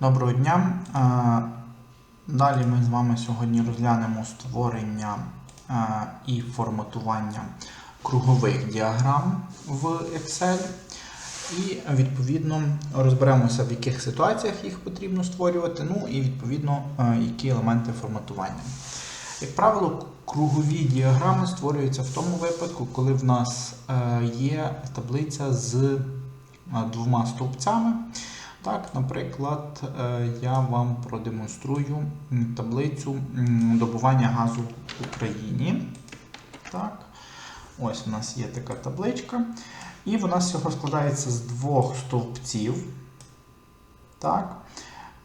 Доброго дня. Е, Далі ми з вами сьогодні розглянемо створення е, і форматування кругових діаграм в Excel. І відповідно розберемося, в яких ситуаціях їх потрібно створювати, ну і відповідно, е, які елементи форматування. Як правило, кругові діаграми створюються в тому випадку, коли в нас є таблиця з двома стовпцями. Так, наприклад, е, я вам продемонструю таблицю добування газу в Україні. Так. Ось у нас є така табличка. І вона всього складається з двох стовпців. Так.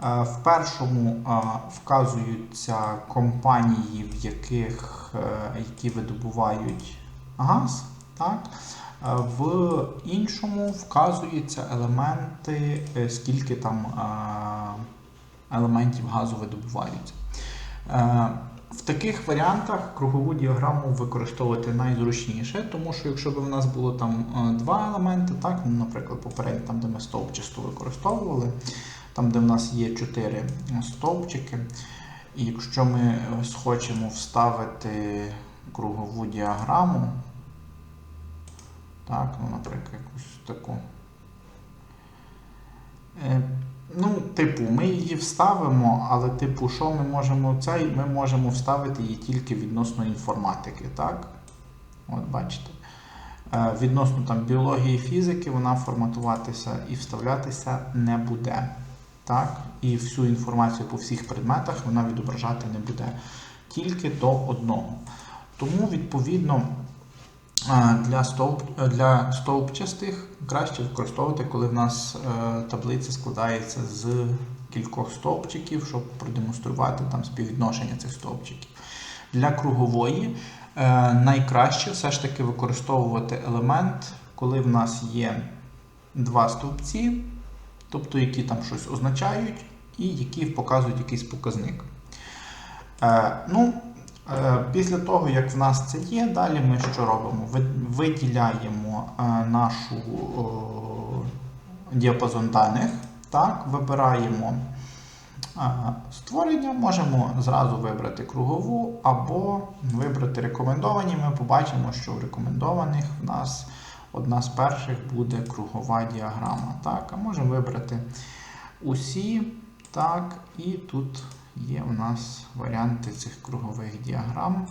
Е, В першому е, вказуються компанії, в яких, які видобувають газ. Так. Е, В іншому вказуються елементи, е, скільки там е, елементів газу видобуваються. В таких варіантах кругову діаграму використовувати найзручніше, тому що якщо б у нас було там два елементи, так, ну, наприклад, попередньо там, де ми стовпчасту використовували, там, де в нас є чотири стовпчики, і якщо ми схочемо вставити кругову діаграму, так, ну, наприклад, якусь таку. Е, Ну, типу, ми її вставимо, але, типу, що ми можемо цей? Ми можемо вставити її тільки відносно інформатики, так? От бачите. Е, Відносно там біології і фізики вона форматуватися і вставлятися не буде. Так? І всю інформацію по всіх предметах вона відображати не буде. Тільки до одного. Тому, відповідно, для, стовп, е, для стовпчастих краще використовувати, коли в нас е, таблиця складається з кількох стовпчиків, щоб продемонструвати там співвідношення цих стовпчиків. Для кругової е, найкраще все ж таки використовувати елемент, коли в нас є два стовпці, тобто які там щось означають, і які показують якийсь показник. Ну, Після того, як в нас це є, далі ми що робимо? Виділяємо е, нашу діапазон даних, так, вибираємо е, створення, можемо зразу вибрати кругову або вибрати рекомендовані. Ми побачимо, що в рекомендованих в нас одна з перших буде кругова діаграма. Так, а можемо вибрати усі, так, і тут є у нас варіанти цих кругових діаграм,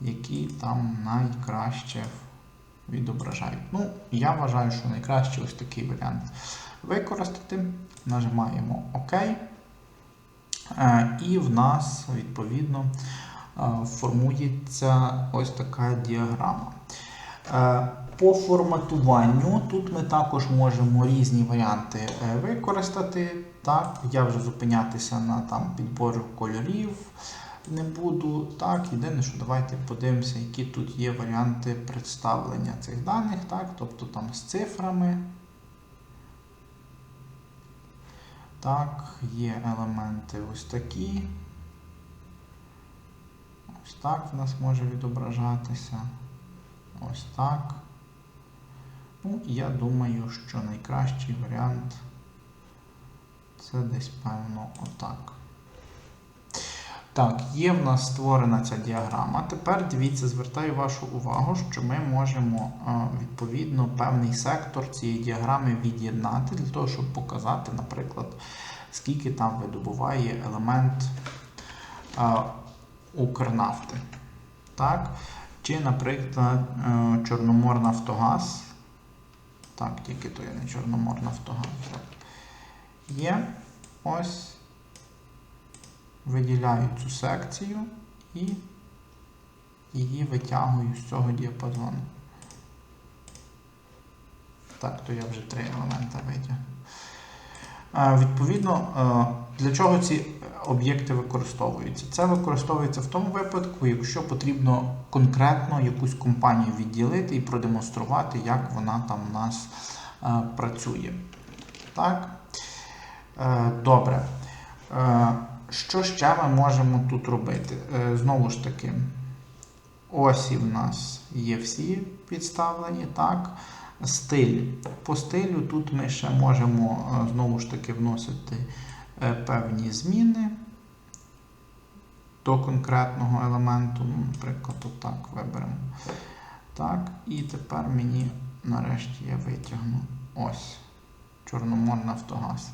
які там найкраще відображають. Ну, я вважаю, що найкраще ось такий варіант використати. Нажимаємо ОК. Е, І в нас, відповідно, е, формується ось така діаграма. По форматуванню тут ми також можемо різні варіанти е, використати. Так, я вже зупинятися на там, підбору кольорів не буду. Так, єдине, що давайте подивимося, які тут є варіанти представлення цих даних, так, тобто там з цифрами. Так, є елементи ось такі. Ось так в нас може відображатися. Ось так. Ну, я думаю, що найкращий варіант це десь, певно, отак. Так, є в нас створена ця діаграма. Тепер дивіться, звертаю вашу увагу, що ми можемо е, відповідно певний сектор цієї діаграми від'єднати для того, щоб показати, наприклад, скільки там видобуває елемент е, Укрнафти. Так? Чи, наприклад, е, Чорноморнафтогаз. Так, тільки то є не Чорноморнафтогаз. Є ось виділяю цю секцію і її витягую з цього діапазону. Так, то я вже три елемента витягну. Е, Відповідно, е, для чого ці об'єкти використовуються? Це використовується в тому випадку, якщо потрібно конкретно якусь компанію відділити і продемонструвати, як вона там у нас е, працює. Так? Е, Добре. Е, Що ще ми можемо тут робити? Знову ж таки, осі в нас є всі підставлені, так? Стиль. По стилю тут ми ще можемо знову ж таки вносити певні зміни до конкретного елементу. Ну, наприклад, отак виберемо. Так, і тепер мені нарешті я витягну ось Чорномор Нафтогаз.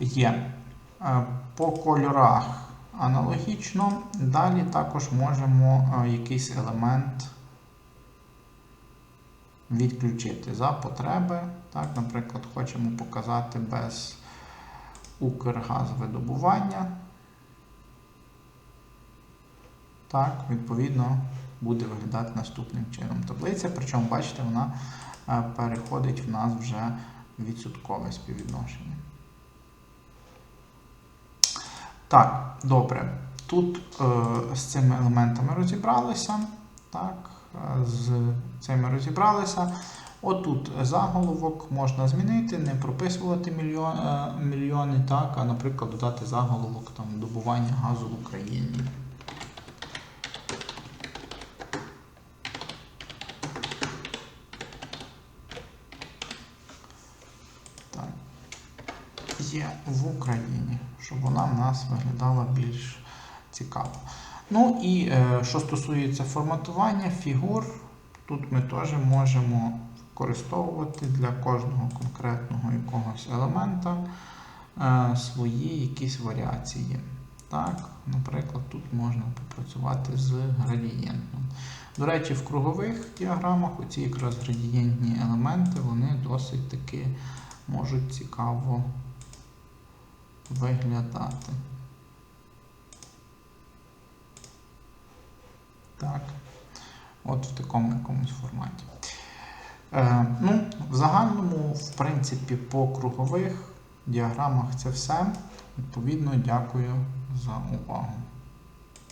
Є. Е, По кольорах аналогічно. Далі також можемо е, якийсь елемент відключити за потреби. Так, Наприклад, хочемо показати без Укргазвидобування. Так, відповідно, буде виглядати наступним чином таблиця. Причому, бачите, вона е, переходить в нас вже відсоткове співвідношення. Так, добре. Тут е, з цими елементами розібралися. Так, е, з цими розібралися. Отут заголовок можна змінити, не прописувати мільйон, е, мільйони, так, а, наприклад, додати заголовок там, добування газу в Україні. Так. Є в Україні, щоб вона в нас виглядала більш цікаво. Ну і е, що стосується форматування фігур, тут ми теж можемо використовувати для кожного конкретного якогось елемента е, свої якісь варіації. Так, Наприклад, тут можна попрацювати з градієнтом. До речі, в кругових діаграмах оці якраз градієнтні елементи вони досить таки можуть цікаво виглядати. Так. От в такому якомусь форматі. Е, ну, В загальному, в принципі, по кругових діаграмах це все. Відповідно, дякую за увагу.